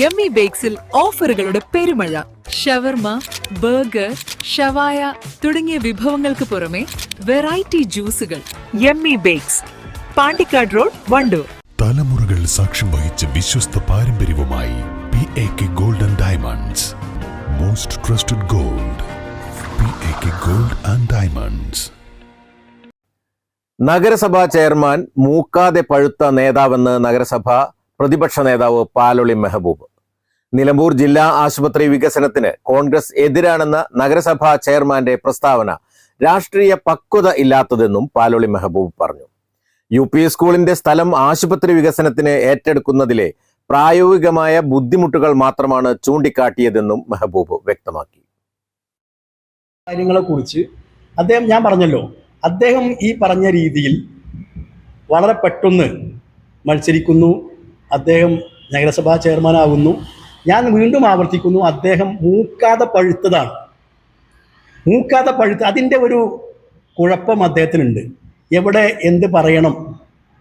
Yummy ബേക്സിൽ ഓഫറുകളുടെ പെരുമഴ. ഷവർമ burger ഷവായ തുടങ്ങിയ വിഭവങ്ങൾക്ക് പുറമെ variety ജ്യൂസുകൾ. Yummy bakes Pandikkad road Wandoor. തലമുറകൾ സാക്ഷ്യം വഹിച്ച വിശ്വസ്ത പാരമ്പര്യവുമായി P A K gold and diamonds most trusted gold P A K gold and diamonds നഗരസഭാ ചെയർമാൻ മൂക്കാതെ പഴുത്ത നേതാവെന്ന് നഗരസഭ പ്രതിപക്ഷ നേതാവ് പാലൊളി മെഹബൂബ്. നിലമ്പൂർ ജില്ലാ ആശുപത്രി വികസനത്തിന് കോൺഗ്രസ് എതിരാണെന്ന നഗരസഭാ ചെയർമാന്റെ പ്രസ്താവന രാഷ്ട്രീയ പക്വത ഇല്ലാത്തതെന്നും പാലൊളി മെഹബൂബ് പറഞ്ഞു. യു പി സ്കൂളിന്റെ സ്ഥലം ആശുപത്രി വികസനത്തിന് ഏറ്റെടുക്കുന്നതിലെ പ്രായോഗികമായ ബുദ്ധിമുട്ടുകൾ മാത്രമാണ് ചൂണ്ടിക്കാട്ടിയതെന്നും മെഹബൂബ് വ്യക്തമാക്കി. കാര്യങ്ങളെക്കുറിച്ച് അദ്ദേഹം ഞാൻ പറഞ്ഞല്ലോ അദ്ദേഹം ഈ പറഞ്ഞ രീതിയിൽ വളരെ പെട്ടെന്ന് മത്സരിക്കുന്നു. അദ്ദേഹം നഗരസഭാ ചെയർമാനാകുന്നു ഞാൻ വീണ്ടും ആവർത്തിക്കുന്നു അദ്ദേഹം മൂക്കാതെ പഴുത്തതാണ്. മൂക്കാതെ പഴുത്ത അതിന്റെ ഒരു കുഴപ്പം അദ്ദേഹത്തിനുണ്ട്. എവിടെ എന്ത് പറയണം?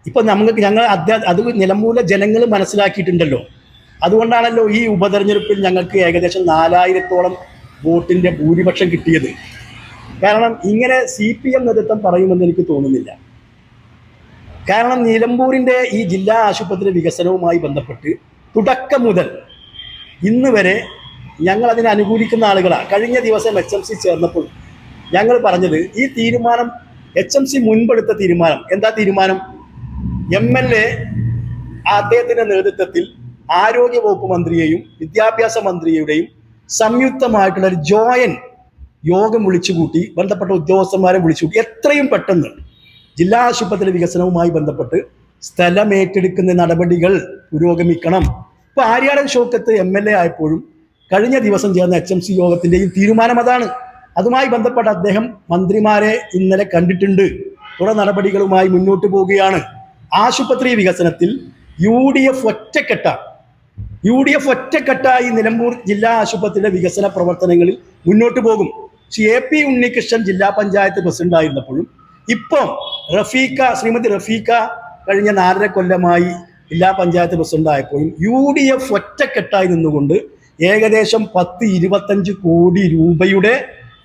ഇപ്പം നമുക്ക് ഞങ്ങൾ അദ്ദേഹം അത് നിലമ്പൂരിലെ ജനങ്ങൾ മനസ്സിലാക്കിയിട്ടുണ്ടല്ലോ. അതുകൊണ്ടാണല്ലോ ഈ ഉപതെരഞ്ഞെടുപ്പിൽ ഞങ്ങൾക്ക് ഏകദേശം നാലായിരത്തോളം വോട്ടിന്റെ ഭൂരിപക്ഷം കിട്ടിയത്. കാരണം ഇങ്ങനെ സി പി എം നേതൃത്വം പറയുമെന്ന് എനിക്ക് തോന്നുന്നില്ല. കാരണം നിലമ്പൂരിന്റെ ഈ ജില്ലാ ആശുപത്രി വികസനവുമായി ബന്ധപ്പെട്ട് തുടക്കം മുതൽ ഇന്ന് വരെ ഞങ്ങൾ അതിനെ അനുകൂലിക്കുന്ന ആളുകളാണ് കഴിഞ്ഞ ദിവസം എച്ച് എം സി ചേർന്നപ്പോൾ ഞങ്ങൾ പറഞ്ഞത് ഈ തീരുമാനം എച്ച് എം സി മുൻപെടുത്ത തീരുമാനം. എന്താ തീരുമാനം? എം എൽ എ അദ്ദേഹത്തിന്റെ നേതൃത്വത്തിൽ ആരോഗ്യ വകുപ്പ് മന്ത്രിയെയും വിദ്യാഭ്യാസ മന്ത്രിയുടെയും സംയുക്തമായിട്ടുള്ള ഒരു ജോയൻ യോഗം വിളിച്ചുകൂട്ടി ബന്ധപ്പെട്ട ഉദ്യോഗസ്ഥന്മാരെ വിളിച്ചുകൂട്ടി. എത്രയും പെട്ടെന്ന് ജില്ലാ ആശുപത്രി വികസനവുമായി ബന്ധപ്പെട്ട് സ്ഥലം ഏറ്റെടുക്കുന്ന നടപടികൾ പുരോഗമിക്കണം. ഇപ്പൊ Aryadan Shoukath M L A ആയപ്പോഴും കഴിഞ്ഞ ദിവസം ചേർന്ന എച്ച് എം സി യോഗത്തിന്റെയും തീരുമാനം അതാണ്. അതുമായി ബന്ധപ്പെട്ട് അദ്ദേഹം മന്ത്രിമാരെ ഇന്നലെ കണ്ടിട്ടുണ്ട്. തുടർ നടപടികളുമായി മുന്നോട്ട് പോവുകയാണ്. ആശുപത്രി വികസനത്തിൽ യു ഡി എഫ് ഒറ്റക്കെട്ട. യു ഡി എഫ് ഒറ്റക്കെട്ടായി നിലമ്പൂർ ജില്ലാ ആശുപത്രിയുടെ വികസന പ്രവർത്തനങ്ങളിൽ മുന്നോട്ട് പോകും. പക്ഷേ എ പി ഉണ്ണികൃഷ്ണൻ ജില്ലാ പഞ്ചായത്ത് പ്രസിഡന്റ് ആയിരുന്നപ്പോഴും ഇപ്പം റഫീഖ ശ്രീമതി റഫീഖ കഴിഞ്ഞ നാലര കൊല്ലമായി ജില്ലാ പഞ്ചായത്ത് പ്രസിഡന്റ് ആയപ്പോഴും യു ഡി എഫ് ഒറ്റക്കെട്ടായി നിന്നുകൊണ്ട് ഏകദേശം പത്ത് ഇരുപത്തഞ്ച് കോടി രൂപയുടെ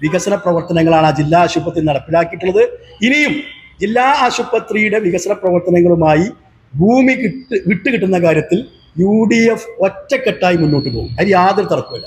വികസന പ്രവർത്തനങ്ങളാണ് ആ ജില്ലാ ആശുപത്രി നടപ്പിലാക്കിയിട്ടുള്ളത്. ഇനിയും ജില്ലാ ആശുപത്രിയുടെ വികസന പ്രവർത്തനങ്ങളുമായി ഭൂമി കിട്ട് വിട്ടുകിട്ടുന്ന കാര്യത്തിൽ യു ഡി എഫ് ഒറ്റക്കെട്ടായി മുന്നോട്ട് പോകും. അതിൽ യാതൊരു തർക്കമില്ല